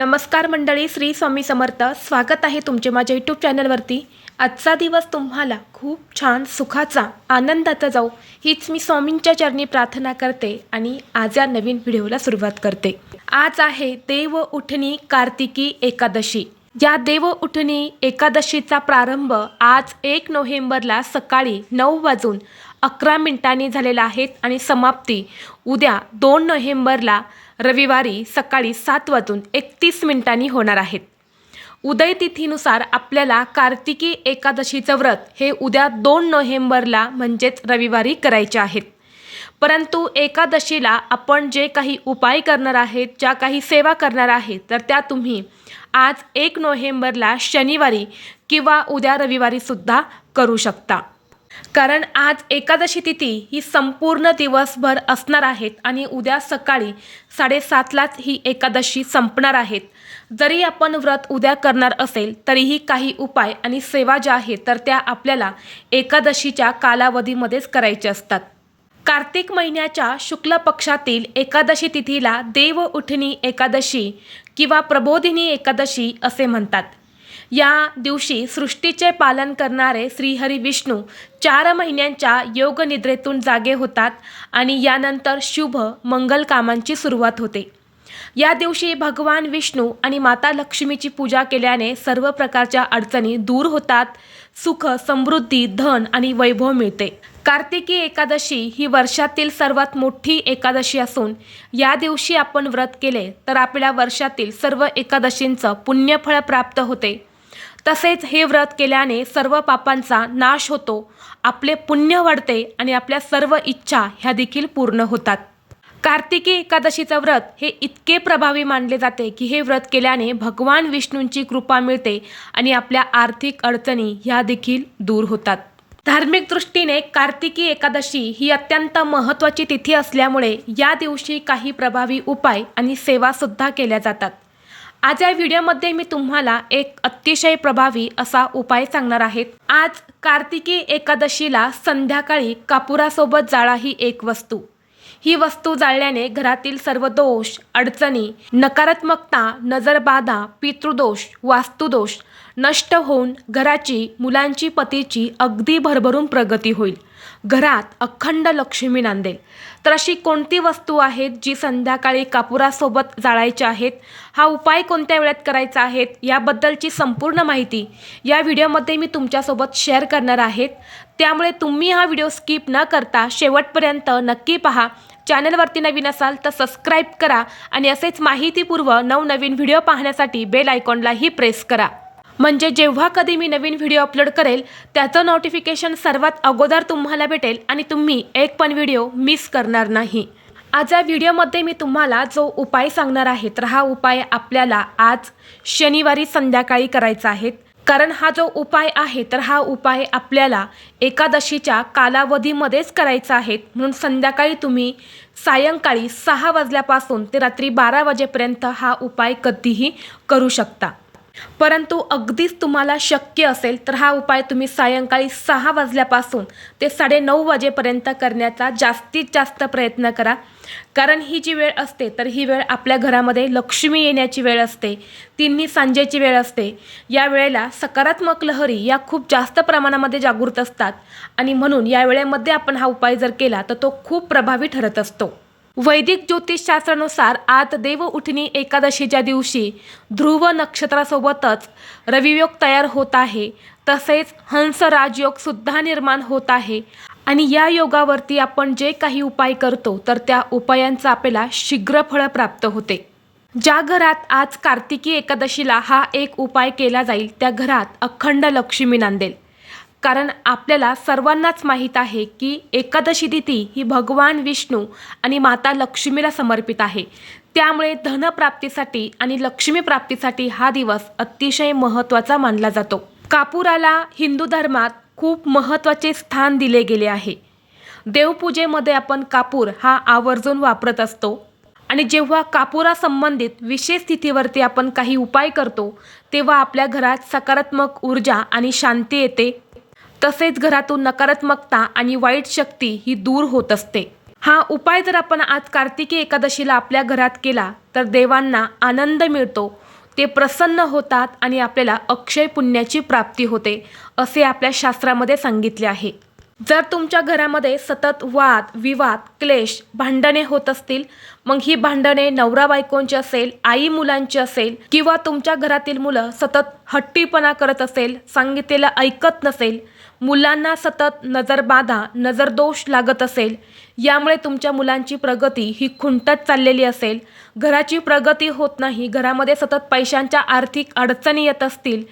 नमस्कार मंडळी श्री स्वामी समर्थ. स्वागत आहे तुमचे माझ्या यूट्यूब चॅनलवरती आजचा दिवस तुम्हाला खूप छान सुखाचा आनंदाचा जाऊ हीच मी स्वामींच्या चरणी प्रार्थना करते आणि आज या नवीन व्हिडिओला सुरुवात करते. आज आहे देव उठणी कार्तिकी एकादशी. या देव उठणी एकादशीचा प्रारंभ आज एक नोव्हेंबरला सकाळी नऊ वाजून अकरा मिनिटांनी झालेला आहे आणि समाप्ती. उद्या दोन नोव्हेंबरला रविवारी सकाळी सात वाजून एकतीस मिनिटांनी होणार आहेत. उदय तिथीनुसार आपल्याला कार्तिकी एकादशीचं व्रत हे उद्या दोन नोव्हेंबरला म्हणजेच रविवारी करायचे आहेत परंतु एकादशीला आपण जे काही उपाय करणार आहेत ज्या काही सेवा करणार आहेत तर त्या तुम्ही आज एक नोव्हेंबरला शनिवारी किंवा उद्या रविवारीसुद्धा करू शकता. कारण आज एकादशी तिथी ही संपूर्ण दिवसभर असणार आहेत आणि उद्या सकाळी साडेसातलाच ही एकादशी संपणार आहेत. जरी आपण व्रत उद्या करणार असेल तरीही काही उपाय आणि सेवा ज्या आहेत तर त्या आपल्याला एकादशीच्या कालावधीमध्येच करायच्या असतात. कार्तिक महिन्याच्या शुक्ल पक्षातील एकादशी तिथीला देव उठणी एकादशी किंवा प्रबोधिनी एकादशी असे म्हणतात. या दिवशी सृष्टीचे पालन करणारे श्रीहरी विष्णू चार महिन्यांच्या योगनिद्रेतून जागे होतात आणि यानंतर शुभ मंगल कामांची सुरुवात होते. या दिवशी भगवान विष्णू आणि माता लक्ष्मीची पूजा केल्याने सर्व प्रकारच्या अडचणी दूर होतात सुख समृद्धी धन आणि वैभव मिळते. कार्तिकी एकादशी ही वर्षातील सर्वात मोठी एकादशी असून या दिवशी आपण व्रत केले तर आपल्या वर्षातील सर्व एकादशींचं पुण्यफळ प्राप्त होते. तसेच हे व्रत केल्याने सर्व पापांचा नाश होतो आपले पुण्य वाढते आणि आपल्या सर्व इच्छा ह्या देखील पूर्ण होतात. कार्तिकी एकादशीचं व्रत हे इतके प्रभावी मानले जाते की हे व्रत केल्याने भगवान विष्णूंची कृपा मिळते आणि आपल्या आर्थिक अडचणी ह्या देखील दूर होतात. धार्मिक दृष्टीने कार्तिकी एकादशी ही अत्यंत महत्त्वाची तिथी असल्यामुळे या दिवशी काही प्रभावी उपाय आणि सेवासुद्धा केल्या जातात. आज या व्हिडिओमध्ये मी तुम्हाला एक अतिशय प्रभावी असा उपाय सांगणार आहेत आज कार्तिकी एकादशीला संध्याकाळी कापुरासोबत जाळा ही एक वस्तू. ही वस्तू जाळल्याने घरातील सर्व दोष अडचणी नकारात्मकता नजरबाधा पितृदोष वास्तुदोष नष्ट होऊन घराची मुलांची पतीची अगदी भरभरून प्रगती होईल. घरात अखंड लक्ष्मी नांदेल. तर अशी कोणती वस्तू आहेत जी संध्याकाळी कापुरासोबत जाळायच्या आहेत? हा उपाय कोणत्या वेळेत करायचा आहेत याबद्दलची संपूर्ण माहिती या व्हिडिओमध्ये मी तुमच्यासोबत शेअर करणार आहेत. त्यामुळे तुम्ही हा व्हिडिओ स्किप न करता शेवटपर्यंत नक्की पहा. चॅनलवरती नवीन असाल तर सबस्क्राईब करा आणि असेच माहितीपूर्व नवनवीन व्हिडिओ पाहण्यासाठी बेल आयकॉनलाही प्रेस करा. म्हणजे जेव्हा कधी मी नवीन व्हिडिओ अपलोड करेल त्याचं नोटिफिकेशन सर्वात अगोदर तुम्हाला भेटेल आणि तुम्ही एक पण व्हिडिओ मिस करणार नाही. आज या व्हिडिओमध्ये मी तुम्हाला जो उपाय सांगणार आहे तर हा उपाय आपल्याला आज शनिवारी संध्याकाळी करायचा आहे. कारण हा जो उपाय आहे तर हा उपाय आपल्याला एकादशीच्या कालावधीमध्येच करायचा आहे. म्हणून संध्याकाळी तुम्ही सायंकाळी सहा वाजल्यापासून ते रात्री बारा वाजेपर्यंत हा उपाय कधीही करू शकता. परंतु अगदीच तुम्हाला शक्य असेल तर हा उपाय तुम्ही सायंकाळी सहा वाजल्यापासून ते साडेनऊ वाजेपर्यंत करण्याचा जास्तीत जास्त प्रयत्न करा. कारण ही जी वेळ असते तर ही वेळ आपल्या घरामध्ये लक्ष्मी येण्याची वेळ असते तिन्ही सांजेची वेळ असते. या वेळेला सकारात्मक लहरी या खूप जास्त प्रमाणामध्ये जागृत असतात आणि म्हणून या वेळेमध्ये आपण हा उपाय जर केला तर तो खूप प्रभावी ठरत असतो. वैदिक ज्योतिषशास्त्रानुसार आज देव उठणी एकादशीच्या दिवशी ध्रुव नक्षत्रासोबतच रवियोग तयार होत आहे. तसेच हंस राजयोग सुद्धा निर्माण होत आहे. आणि या योगावरती आपण जे काही उपाय करतो तर त्या उपायांचा आपल्याला शीघ्र फळ प्राप्त होते. ज्या घरात आज कार्तिकी एकादशीला हा एक उपाय केला जाईल त्या घरात अखंड लक्ष्मी नांदेल. कारण आपल्याला सर्वांनाच माहीत आहे की एकादशी तिथी ही भगवान विष्णू आणि माता लक्ष्मीला समर्पित आहे. त्यामुळे धनप्राप्तीसाठी आणि लक्ष्मी प्राप्तीसाठी हा दिवस अतिशय महत्त्वाचा मानला जातो. कापुराला हिंदू धर्मात खूप महत्त्वाचे स्थान दिले गेले आहे. देवपूजेमध्ये आपण कापूर हा आवर्जून वापरत असतो. आणि जेव्हा कापुरा संबंधित विशेष स्थितीवरती आपण काही उपाय करतो तेव्हा आपल्या घरात सकारात्मक ऊर्जा आणि शांती येते. तसेच घरातून नकारात्मकता आणि वाईट शक्ती ही दूर होत असते. हा उपाय जर आपण आज कार्तिकी एकादशीला आपल्या घरात केला तर देवांना आनंद मिळतो. ते प्रसन्न होतात आणि आपल्याला अक्षय पुण्याची प्राप्ती होते असे आपल्या शास्त्रामध्ये सांगितले आहे. जर तुमच्या घरामध्ये सतत वाद विवाद क्लेश भांडणे होत असतील मग ही भांडणे नवरा बायकोंची असेल आई मुलांची असेल किंवा तुमच्या घरातील मुलं सतत हट्टीपणा करत असेल सांगितलेलं ऐकत नसेल मुलांना सतत नजरबाधा नजरदोष लागत असेल यामुळे तुमच्या मुलांची प्रगती ही खुंटत चाललेली असेल. घराची प्रगती होत नाही घरामध्ये सतत पैशांच्या आर्थिक अडचणी येत असतील.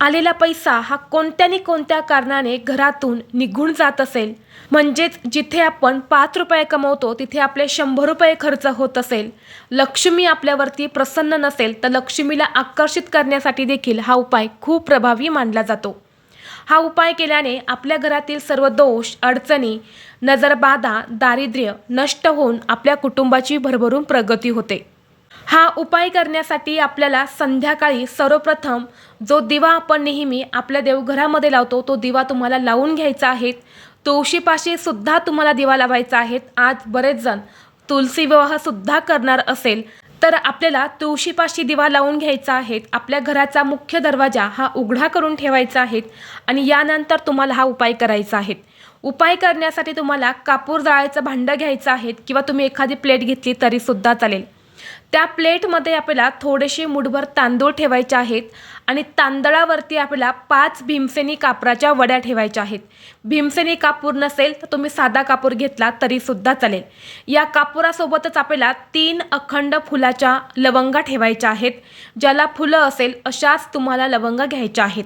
आलेला पैसा हा कोणत्यानी कोणत्या कारणाने घरातून निघून जात असेल? म्हणजेच जिथे आपण पाच रुपये कमवतो तिथे आपले शंभर रुपये खर्च होत असेल. लक्ष्मी आपल्यावरती प्रसन्न नसेल तर लक्ष्मीला आकर्षित करण्यासाठी देखील हा उपाय खूप प्रभावी मानला जातो. हा उपाय केल्याने आपल्या घरातील सर्व दोष अडचणी नजरबाधा दारिद्र्य नष्ट होऊन आपल्या कुटुंबाची भरभरून प्रगती होते. हा उपाय करण्यासाठी आपल्याला संध्याकाळी सर्वप्रथम जो दिवा आपण नेहमी आपल्या देवघरामध्ये लावतो तो दिवा तुम्हाला लावून घ्यायचा आहे. तुळशीपाशी सुद्धा तुम्हाला दिवा लावायचा आहे. आज बरेच जण तुलसी विवाहसुद्धा करणार असेल. तर आपल्याला तुळशीपाशी दिवा लावून घ्यायचा आहे. आपल्या घराचा मुख्य दरवाजा हा उघडा करून ठेवायचा आहे आणि यानंतर तुम्हाला हा उपाय करायचा आहे. उपाय करण्यासाठी तुम्हाला कापूर जाळायचं भांडं घ्यायचं आहे किंवा तुम्ही एखादी प्लेट घेतली तरीसुद्धा चालेल. त्या प्लेटमध्ये आपल्याला थोडेसे मुठभर तांदूळ ठेवायचे आहेत आणि तांदळावरती आपल्याला पाच भीमसेनी कापराच्या वड्या ठेवायच्या आहेत. भीमसेनी कापूर नसेल तर तुम्ही साधा कापूर घेतला तरीसुद्धा चालेल. या कापुरासोबतच आपल्याला तीन अखंड फुलाच्या लवंगा ठेवायच्या आहेत. ज्याला फुलं असेल अशाच तुम्हाला लवंगा घ्यायच्या आहेत.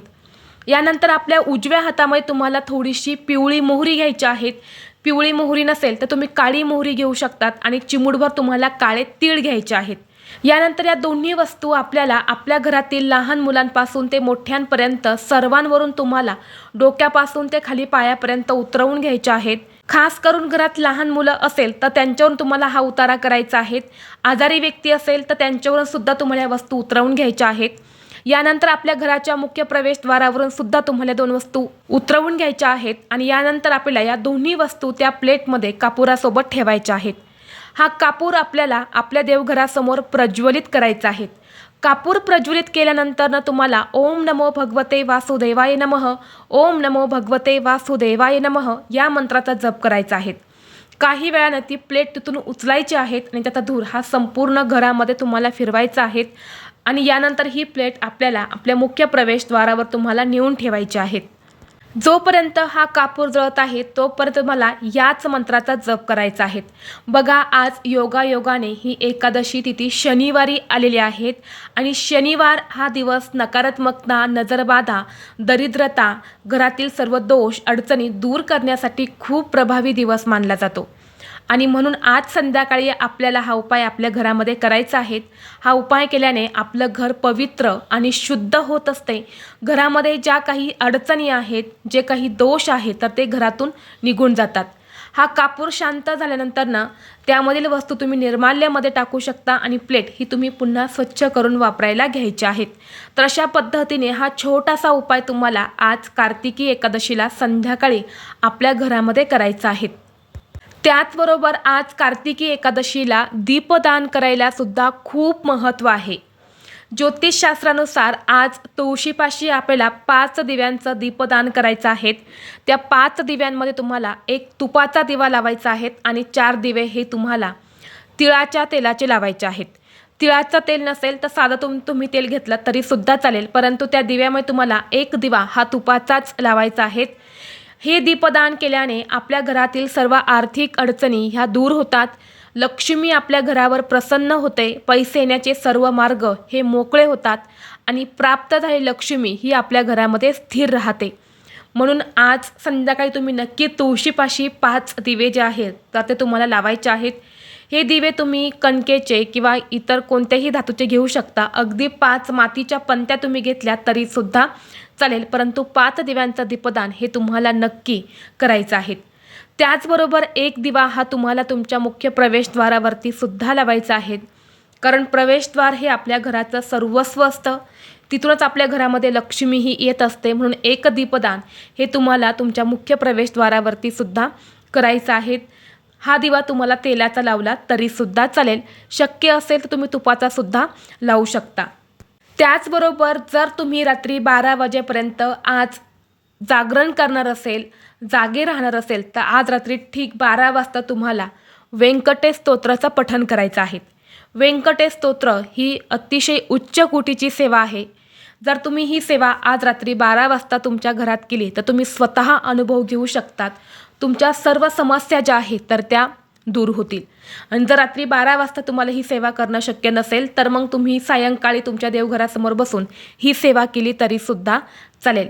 यानंतर आपल्या उजव्या हातामध्ये तुम्हाला थोडीशी पिवळी मोहरी घ्यायची आहेत. पिवळी मोहरी नसेल तर तुम्ही काळी मोहरी घेऊ शकतात आणि चिमुडभर तुम्हाला काळे तीळ घ्यायचे आहेत. यानंतर या दोन्ही वस्तू आपल्याला आपल्या घरातील लहान मुलांपासून ते मोठ्यांपर्यंत सर्वांवरून तुम्हाला डोक्यापासून ते खाली पायापर्यंत उतरवून घ्यायच्या आहेत. खास करून घरात लहान मुलं असेल तर त्यांच्यावरून तुम्हाला हा उतारा करायचा आहे. आजारी व्यक्ती असेल तर त्यांच्यावरून सुद्धा तुम्हाला या वस्तू उतरवून घ्यायच्या आहेत. यानंतर आपल्या घराच्या मुख्य प्रवेशद्वारावरून सुद्धा तुम्हाला दोन वस्तू उतरवून घ्यायच्या आहेत आणि यानंतर आपल्याला या दोन्ही वस्तू त्या प्लेटमध्ये कापुरासोबत ठेवायच्या आहेत. हा कापूर आपल्याला आपल्या देवघरासमोर प्रज्वलित करायचा आहे. कापूर प्रज्वलित केल्यानंतर ना तुम्हाला ओम नमो भगवते वासुदेवाय नमः ओम नमो भगवते वासुदेवाय नमः या मंत्राचा जप करायचा आहे. काही वेळानं ती प्लेट तिथून उचलायची आहेत आणि त्याचा धूर हा संपूर्ण घरामध्ये तुम्हाला फिरवायचा आहे. आणि यानंतर ही प्लेट आपल्याला आपल्या मुख्य प्रवेशद्वारावर तुम्हाला नेऊन ठेवायची आहेत जोपर्यंत हा कापूर जळत आहे तोपर्यंत मला याच मंत्राचा जप करायचा आहे. बघा आज योगायोगाने ही एकादशी तिथी शनिवारी आलेली आहेत आणि शनिवार हा दिवस नकारात्मकता नजरबाधा दरिद्रता घरातील सर्व दोष अडचणी दूर करण्यासाठी खूप प्रभावी दिवस मानला जातो. आणि म्हणून आज संध्याकाळी आपल्याला हा उपाय आपल्या घरामध्ये करायचा आहे. हा उपाय केल्याने आपलं घर पवित्र आणि शुद्ध होत असते. घरामध्ये ज्या काही अडचणी आहेत जे काही दोष आहेत तर ते घरातून निघून जातात. हा कापूर शांत झाल्यानंतर ना त्यामधील वस्तू तुम्ही निर्माल्यामध्ये टाकू शकता आणि प्लेट ही तुम्ही पुन्हा स्वच्छ करून वापरायला घ्यायची आहेत. तर अशा पद्धतीने हा छोटासा उपाय तुम्हाला आज कार्तिकी एकादशीला संध्याकाळी आपल्या घरामध्ये करायचा आहे. त्याचबरोबर आज कार्तिकी एकादशीला दीपदान करायला सुद्धा खूप महत्त्व आहे. ज्योतिषशास्त्रानुसार आज तुळशीपाशी आपल्याला पाच दिव्यांचं दीपदान करायचं आहेत. त्या पाच दिव्यांमध्ये तुम्हाला एक तुपाचा दिवा लावायचा आहे आणि चार दिवे हे तुम्हाला तिळाच्या तेलाचे लावायचे आहेत. तिळाचं तेल नसेल तर साधं तुम तुम्ही तेल घेतलं तरीसुद्धा चालेल परंतु त्या दिव्यामुळे तुम्हाला एक दिवा हा तुपाचाच लावायचा आहे. हे दीपदान केल्याने आपल्या घरातील सर्व आर्थिक अडचणी ह्या दूर होतात. लक्ष्मी आपल्या घरावर प्रसन्न होते. पैसे येण्याचे सर्व मार्ग हे मोकळे होतात आणि प्राप्त झालेली लक्ष्मी ही आपल्या घरामध्ये स्थिर राहते. म्हणून आज संध्याकाळी तुम्ही नक्की तुळशीपाशी पाच दिवे जे आहेत तर ते तुम्हाला लावायचे आहेत. हे दिवे तुम्ही कणकेचे किंवा इतर कोणत्याही धातूचे घेऊ शकता. अगदी पाच मातीच्या पंत्या तुम्ही घेतल्या तरीसुद्धा चालेल परंतु पाच दिव्यांचं दीपदान हे तुम्हाला नक्की करायचं आहे. त्याचबरोबर एक दिवा हा तुम्हाला तुमच्या मुख्य प्रवेशद्वारावरती सुद्धा लावायचा आहे. कारण प्रवेशद्वार हे आपल्या घराचं सर्वस्व असतं. तिथूनच आपल्या घरामध्ये लक्ष्मीही येत असते म्हणून एक दीपदान हे तुम्हाला तुमच्या मुख्य प्रवेशद्वारावरती सुद्धा करायचं आहे. हा दिवा तुम्हाला तेलाचा लावला तरीसुद्धा चालेल. शक्य असेल तर तुम्ही तुपाचा सुद्धा लावू शकता. त्याचबरोबर जर तुम्ही रात्री बारा वाजेपर्यंत आज जागरण करणार असेल जागे राहणार असेल तर आज रात्री ठीक बारा वाजता तुम्हाला व्यंकटेश स्तोत्राचं पठण करायचं आहे. व्यंकटेश स्तोत्र ही अतिशय उच्च कोटीची सेवा आहे. जर तुम्ही ही सेवा आज रात्री बारा वाजता तुमच्या घरात केली तर तुम्ही स्वतः अनुभव घेऊ शकतात. तुमच्या सर्व समस्या ज्या आहेत तर त्या दूर होतील. आणि जर रात्री बारा वाजता तुम्हाला ही सेवा करणं शक्य नसेल तर मग तुम्ही सायंकाळी तुमच्या देवघरासमोर बसून ही सेवा केली तरीसुद्धा चालेल.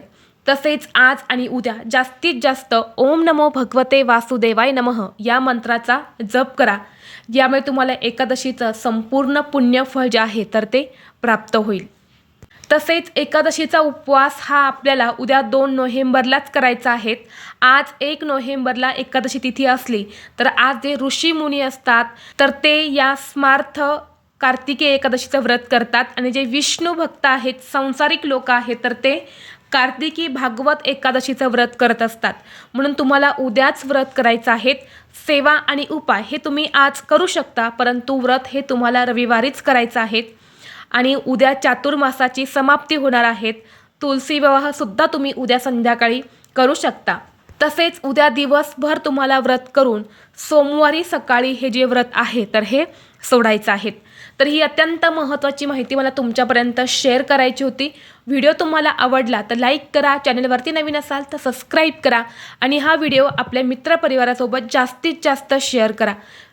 तसेच आज आणि उद्या जास्तीत जास्त ओम नमो भगवते वासुदेवाय नमः या मंत्राचा जप करा. यामुळे तुम्हाला एकादशीचं संपूर्ण पुण्यफळ जे आहे तर ते प्राप्त होईल. तसेच एकादशीचा उपवास हा आपल्याला उद्या दोन नोव्हेंबरलाच करायचा आहे. आज एक नोव्हेंबरला एकादशी तिथी असली तर आज जे ऋषीमुनी असतात तर ते या स्मार्थ कार्तिकी एकादशीचं व्रत करतात. आणि जे विष्णू भक्त आहेत संसारिक लोक आहेत तर ते कार्तिकी भागवत एकादशीचं व्रत करत असतात. म्हणून तुम्हाला उद्याच व्रत करायचं आहेत सेवा आणि उपाय हे तुम्ही आज करू शकता परंतु व्रत हे तुम्हाला रविवारीच करायचं आहे. आणि उद्या चातुर्मासाची समाप्ती होणार आहेत. तुलसी विवाहसुद्धा तुम्ही उद्या संध्याकाळी करू शकता. तसेच उद्या दिवसभर तुम्हाला व्रत करून सोमवारी सकाळी हे जे व्रत आहे तर हे सोडायचं आहे. तर ही अत्यंत महत्त्वाची माहिती मला तुमच्यापर्यंत शेअर करायची होती. व्हिडिओ तुम्हाला आवडला तर लाईक करा चॅनलवरती नवीन असाल तर सबस्क्राईब करा आणि हा व्हिडिओ आपल्या मित्रपरिवारासोबत जास्तीत जास्त शेअर करा.